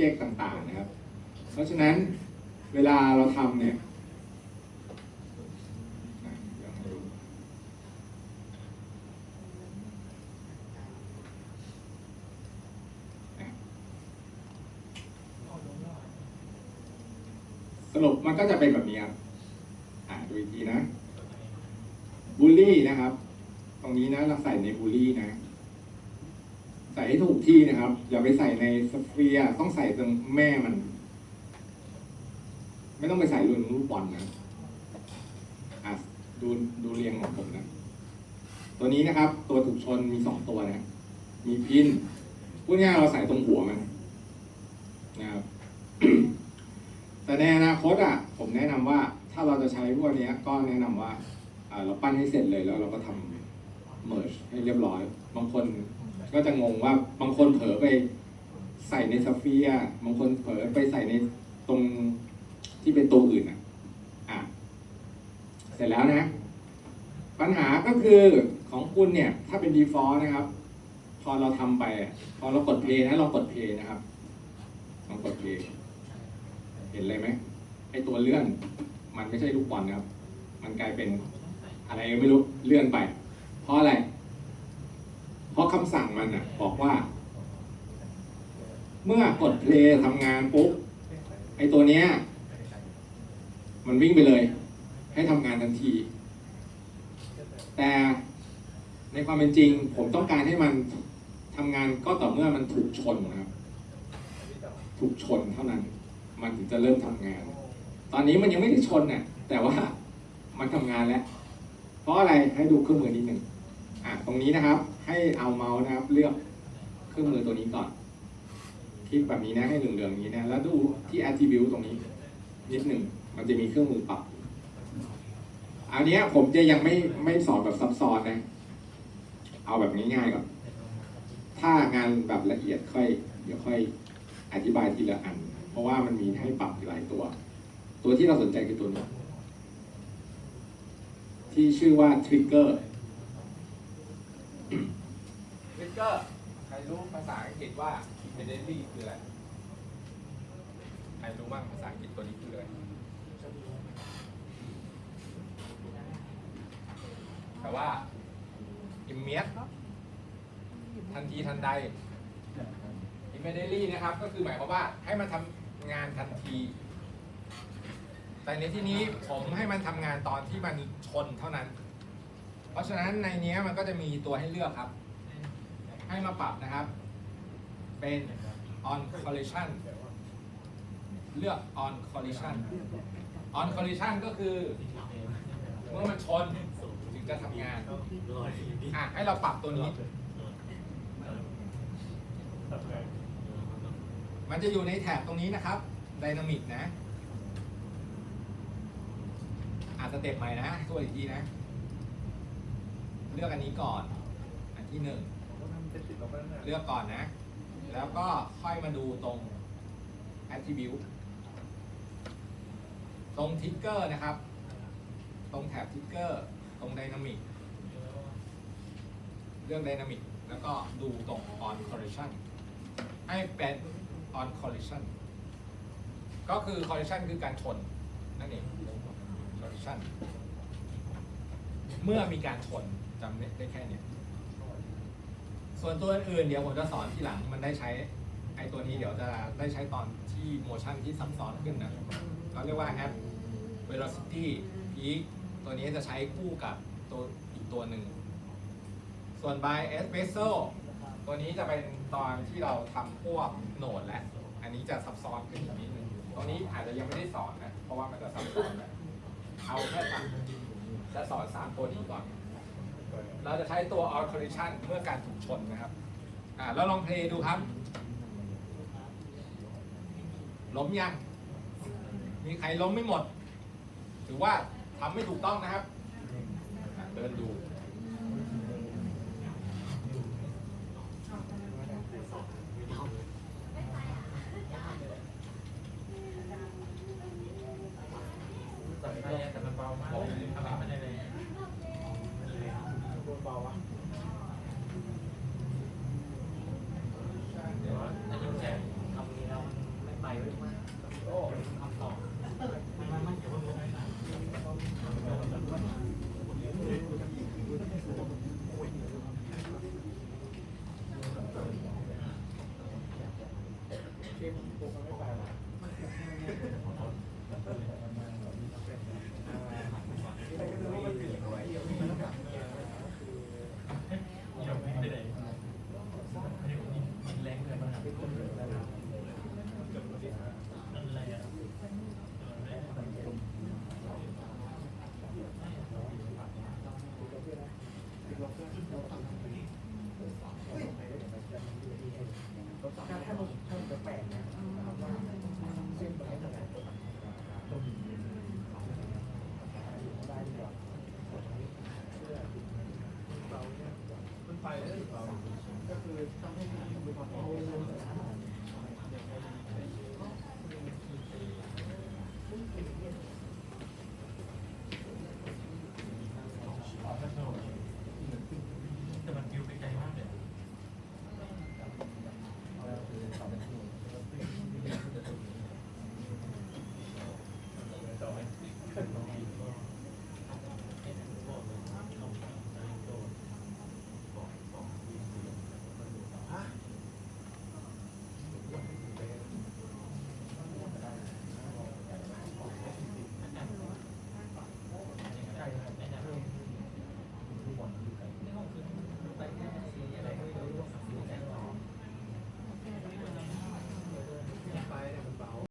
จกต์ต่างๆนะครับ เพราะฉะนั้นเวลาเราทำเนี่ยสรุปมันก็จะเป็นแบบนี้ครับ อ่าดูอีกทีนะบูลลี่นะครับ ตรงนี้นะเราใส่ในบูลลี่นะ ใส่ให้ถูกที่นะครับ อย่าไปใส่ในสเฟียร์ต้องใส่ตรงแม่มัน ไม่ต้องไปใส่รุ่นลูกบอลนะอะดูดูเรียงของผมนะ ตัวนี้นะครับ ตัวถูกชนมีสองตัวนะ มีพินพูดง่ายเราใส่ตรงหัวมันนะครับแต่ในอนาคตอะ ผมแนะนำว่า ถ้าเราจะใช้พวกเนี้ยก็แนะนำว่าอ่าเราปั้นให้เสร็จเลยแล้วเราก็ทำเมิร์ชให้เรียบร้อย บางคน ก็จะงงว่าบางคนเผลอไปใส่ในสเฟียบางคนเผลอไปใส่ในตรงที่เป็นตัวอื่นอะอะ เสร็จแล้วนะ ปัญหาก็คือของคุณเนี่ย ถ้าเป็น default นะครับ พอเราทำไป พอเรากด play นะเรากด play นะครับลองกด play เห็นเลยไหมไอตัวเลื่อน มันไม่ใช่ลูกบอลนะครับ มันกลายเป็นอะไรไม่รู้เลื่อนไป เพราะอะไร ราะคำสั่งมันอะบอกว่า เมื่อกด play ทำงานปุ๊บไอตัวเนี้ย มันวิ่งไปเลย ให้ทำงานทันที แต่ในความเป็นจริง ผมต้องการให้มันทำงานก็ต่อเมื่อมันถูกชนนะครับ ถูกชนเท่านั้น มันถึงจะเริ่มทำงาน ตอนนี้มันยังไม่ได้ชนน่ะแต่ว่ามันทำงานแล้ว เพราะอะไรให้ดูเครื่องมือนิดหนึ่ง อะตรงนี้นะครับ ให้เอาเมาส์นะครับ เลือกเครื่องมือตัวนี้ก่อน คลิกแบบนี้นะให้เหลืองๆอย่างนี้นะ แล้วดูที่ attribute ตรงนี้ นิดหนึ่งมันจะมีเครื่องมือปรับ อันนี้ผมจะยังไม่ไม่สอนแบบซับซ้อนนะ เอาแบบง่ายๆก่อน ถ้างานแบบละเอียดค่อย เดี๋ยวค่อยอธิบายทีละอัน เพราะว่ามันมีให้ปรับหลายตัว ตัวที่เราสนใจคือตัวนี้ที่ชื่อว่า trigger ทริกเก อร์ ใครรู้ภาษาอังกฤษว่า immediately คืออะไร ใครรู้บ้างภาษาอังกฤษตัวนี้คืออะไรแต่ว่า immediate ทันทีทันใด immediately นะครับ ก็คือหมายความว่าให้มันทำงานทันที แต่ในที่นี้ผมให้มันทำงานตอนที่มันชนเท่านั้น เพราะฉะนั้นในนี้มันก็จะมีตัวให้เลือกครับ ให้มาปรับนะครับ เป็น on collision เลือก on collision on collision ก็คือ เมื่อมันชนถึงจะทำงานอะให้เราปรับตัวนี้ มันจะอยู่ในแถบตรงนี้นะครับ Dynamic นะอ่านสเต็ปใหม่นะตัวอีกทีนะ เลือกอันนี้ก่อน อันที่หนึ่ง เลือกก่อนนะ แล้วก็ค่อยมาดูตรง attribute ตรง trigger นะครับ ตรงแถบ trigger ตรง dynamic เลือก dynamic แล้วก็ดูตรง on collision ให้เป็น on collision ก็คือ collision คือการชน นั่นเอง collision เมื่อมีการชนจำได้แค่เนี้ย ส่วนตัวอื่นเดี๋ยวผมจะสอนทีหลังมันได้ใช้ไอตัวนี้เดี๋ยวจะได้ใช้ตอนที่โมชั่นที่ซับซ้อนขึ้นนะเขาเรียกว่าแอป velocity peak ตัวนี้จะใช้คู่กับตัวอีกตัวหนึ่ง ส่วน by espresso ตัวนี้จะเป็นตอนที่เราทำพวกโหนดและ อันนี้จะซับซ้อนขึ้นอีกนิดนึงตรงนี้อาจจะยังไม่ได้สอนนะ เพราะว่ามันจะซับซ้อนนะเอาแค่ทำจะสอนสามตัวนี้ก่อน เราจะใช้ตัว on collision เมื่อการถูกชนนะครับอ่าแล้วลองเพลย์ดูครับ ล้มยัง มีใครล้มไม่หมด ถือว่าทำไม่ถูกต้องนะครับอะเดินดูแต่มันเบามาก 但是，上面可能会把房子。